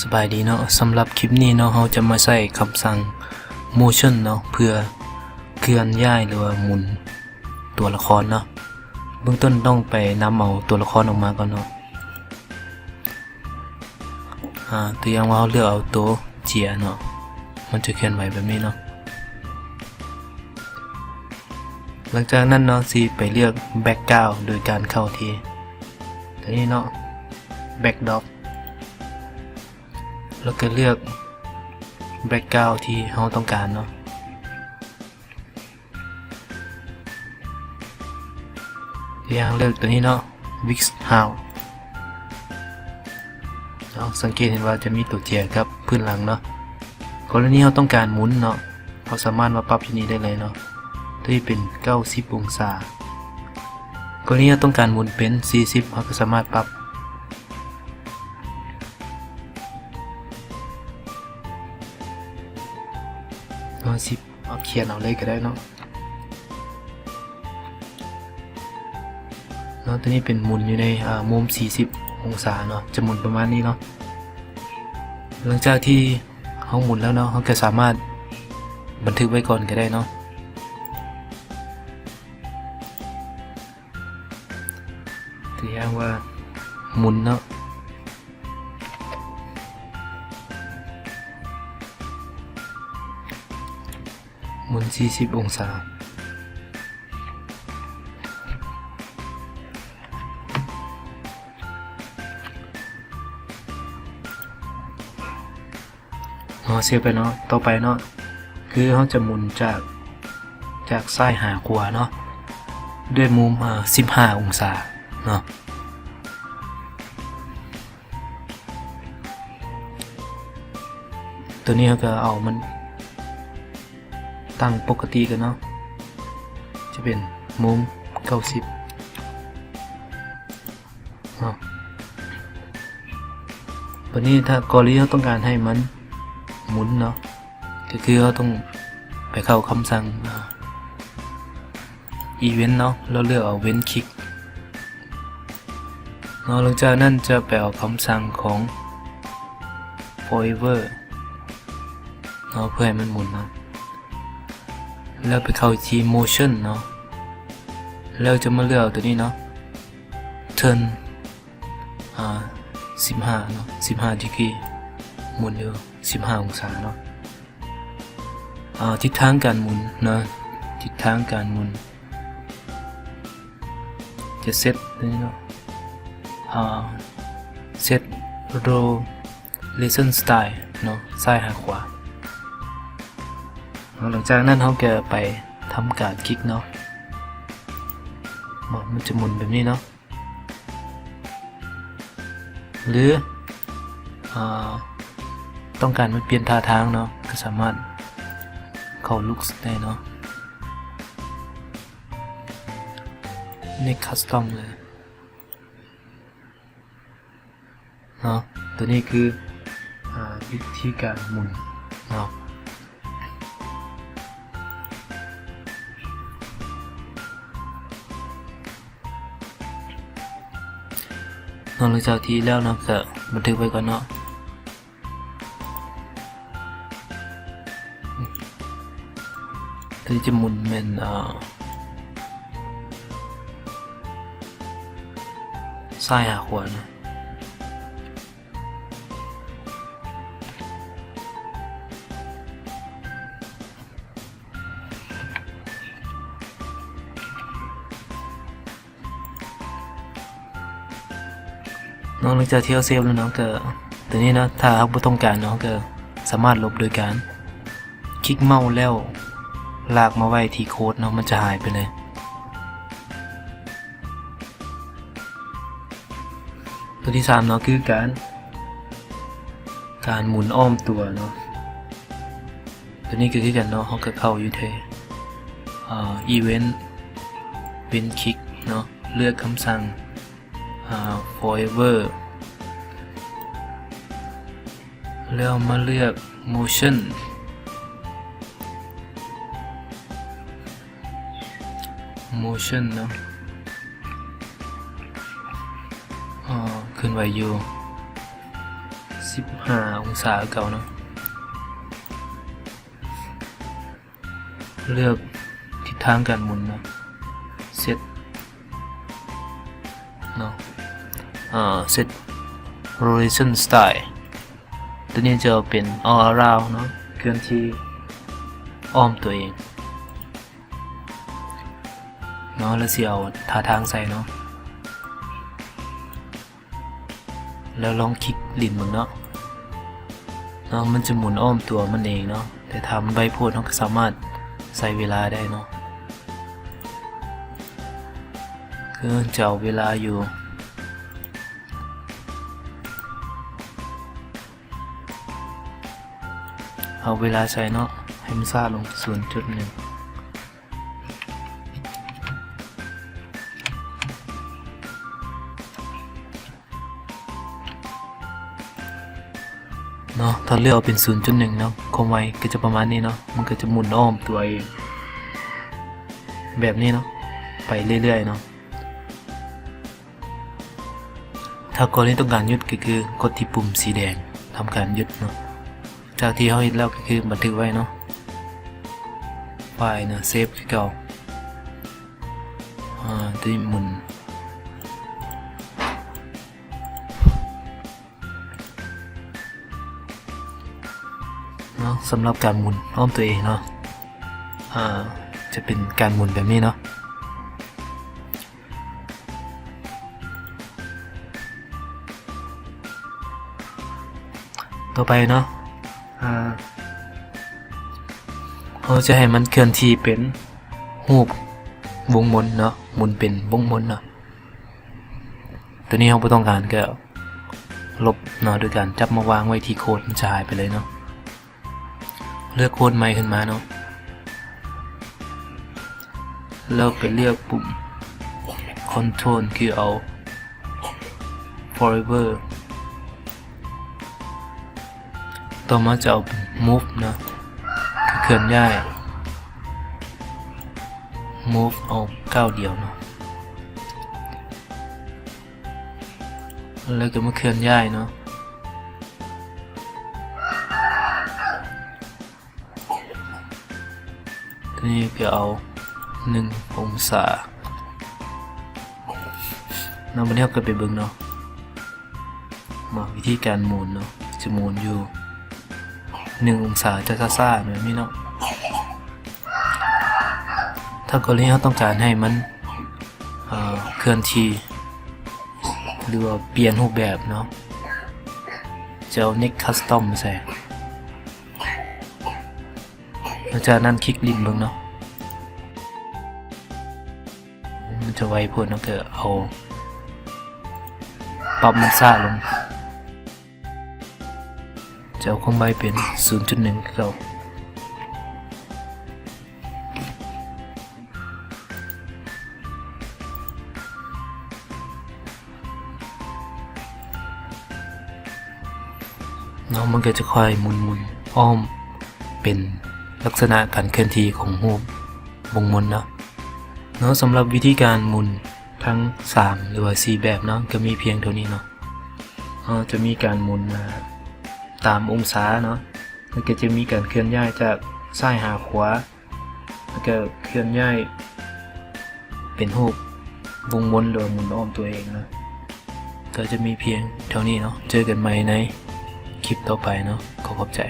สบายดีเนาะสำหรับคลิปนี้เนาะเราจะมาใส่คำสั่ง motion เนาะเพื่อเคลื่อนย้ายหรือว่าหมุนตัวละครเนาะเบื้องต้นต้องไปนำเอาตัวละครออกมาก่อนเนาะอ่าตัวอย่างว่าเราเลือกเอาตัวเจียเนาะมันจะเคลื่อนไหวแบบนี้เนาะหลังจากนั้นเนาะซีไปเลือก background โดยการเข้าที่ตัวนี้เนาะ backdrop แล้วก็เลือก background ที่เราต้องการเนาะอย่างเลือกตัวนี้เนาะ Wix House เราสังเกตเห็นว่าจะมีตัวเจียกับพื้นหลังเนาะกรณีเราต้องการหมุนเนาะเราสามารถมาปรับที่นี้ได้เลยเนาะที่เป็น 90 องศากรณีเราต้องการหมุนเป็น 40เราก็สามารถปรับ ร้อยสิบเอาเขียนเอาเลยก็ได้เนาะแล้วตัวนี้เป็นหมุนอยู่ในมุม 40 องศาเนาะจะหมุนประมาณนี้เนาะหลังจากที่เขาหมุนแล้วเนาะเขาก็สามารถบันทึกไว้ก่อนก็ได้เนาะตัวอย่างว่าหมุนเนาะ หมุน 40 องศาอ๋อเสียไปเนาะ ต่อไปเนาะ คือเขาจะหมุนจาก จากซ้ายหาขวาเนาะ ด้วยมุมอ่า15 องศา เนาะตัวนี้เขาก็เอามัน ตั้งปกติกันเนาะ จะเป็นมุม 90เนาะวันนี้ถ้ากรีเราต้องการให้มันหมุนเนาะ ก็คือเราต้องไปเข้าคำสั่งอีเวนต์เนาะเราเลือกเอาเว้นคลิกเนาะหลังจากนั้นจะไปเอาคำสั่งของ forever เนาะเพื่อให้มันหมุนเนาะ แล้วไปเข้าที motion เนาะแล้วจะมาเลือกตัวนี้เนาะ turn อ่า15เนาะ15 degree หมุนอยู่15องศาเนาะอ่าทิศทางการหมุนนะทิศทางการหมุน จะเซตนี่เนาะอ่าเซต row lesson style เนาะซ้ายหาขวา หลังจากนั้นเขาก็ไปทำการคลิกเนาะมันจะหมุนแบบนี้เนาะหรืออต้องการมันเปลี่ยนท่าทางเนาะก็สามารถเข้าลุกได้เนาะในคัสตอมเลยเนาะตัวนี้คืออวิธีการหมุนเนาะ นอกจากที่แล้วนะก็บันทึกไว้ก่อนเนาะที่จะหมุนเป็นอ่าซ้ายหาขวานะ น้อกจากที่เราเซฟแล้วเนาะก็ตัวนี้เนะถ้าเราไม่ต้องการเนาะก็สามารถลบโดยการ คลิกเมาส์แล้ว ลากมาไว้ที่โค้ดเนาะมันจะหายไปเลย ตัวที่สามเนาะคือการ การหมุนอ้อมตัวเนาะตัวนี้คือกันเนาะเขาก็เข้าอยู่ที่อ่าอีเวนต์เวนคลิกเนาะเลือกคำสั่ง forever แล้วมาเลือก motion motion เนาะอ่ขึ้นไวอยู่15 องศาเก่าเนาะ เลือกทิศทางการหมุนเนาะ อ่าเซต rotation style ตัวนี้จะเป็น all around เนาะเคลื่อนที่อ้อมตัวเองเนาะแล้วเสิเอาท่าทางใส่เนาะแล้วลองคลิกลิ้นมึงเนาะเนาะมันจะหมุนอ้อมตัวมันเองเนาะแต่ทำใบโพดเราก็สามารถใส่เวลาได้เนาะคือจะเอาเวลาอยู่ เอาเวลาใส่เนาะให้มันซ่าลงศูนย์จุดหนึ่งเนาะถ้าเลือกเอาเป็น 0.1 เนาะความไวก็จะประมาณนี้เนาะมันก็จะหมุนอ้อมตัวเองแบบนี้เนาะไปเรื่อยๆเนาะถ้ากรณีต้องการยุดก็คือกดที่ปุ่มสีแดงทำการยุดเนาะ จากที่เขาเห็นแล้วก็คือบันทึกไว้เนาะไฟล์เนะเซฟคือเก่าอ่าตัวนี้หมุนเนาะสำหรับการหมุนอ้อมตัวเองเนาะอ่าจะเป็นการหมุนแบบนี้เนาะต่อไปเนาะ เราจะให้มันเคลื่อนที่เป็นรูปวงมนเนาะหมุนเป็นวงมนเนาะตัวนี้เราไม่ต้องการก็ลบเนาะโดยการจับมาวางไว้ที่โค้ดมันจะหายไปเลยเนาะเลือกโค้ดใหม่ขึ้นมาเนาะแล้วไปเลือกปุ่ม Control คือเอา forever ต่อมาจะเอา move นะคือเคลื่อนย้าย move เอาก้าวเดียวเนาะแล้วก็มาเคลื่อนย้ายเนาะทีนี้ก็เอาหนึ่งองศาเนาะวันนี้เราก็ไปเบิ่งเนาะมาวิธีการหมุนเนาะจะหมุนอยู่ หนึ่งองศาจะซ่าๆแบบนี้เนาะถ้ากรณีเราต้องการให้มันเเคลื่อนที่หรือว่าเปลี่ยนรูปแบบเนาะจะเอา next custom มใส่หลังจากนั้นคลิกลิ้นเบิ่งเนาะมันจะไวโพดเนาะก็เอาปรับมันซ่าลง จะเอาความไวเป็น 0.1เก่าเนาะมันก็จะค่อยมุนมุนอ้อม เป็นลักษณะการเคลื่อนที่ของรูปวงมนเนาะเนาะสำหรับวิธีการมุนทั้ง 3 หรือว่า4แบบเนาะก็มีเพียงเท่านี้เนาะจะมีการมุนมา ตามองศาเนาะแล้วก็จะมีการเคลื่อนย้ายจากซ้ายหาขวา แล้วก็เคลื่อนย้าย เป็นรูปวงวนหรือหมุนอ้อมตัวเองนะก็จะมีเพียงเท่านี้เนาะ เจอกันใหม่ในคลิปต่อไปเนาะ ขอขอบใจ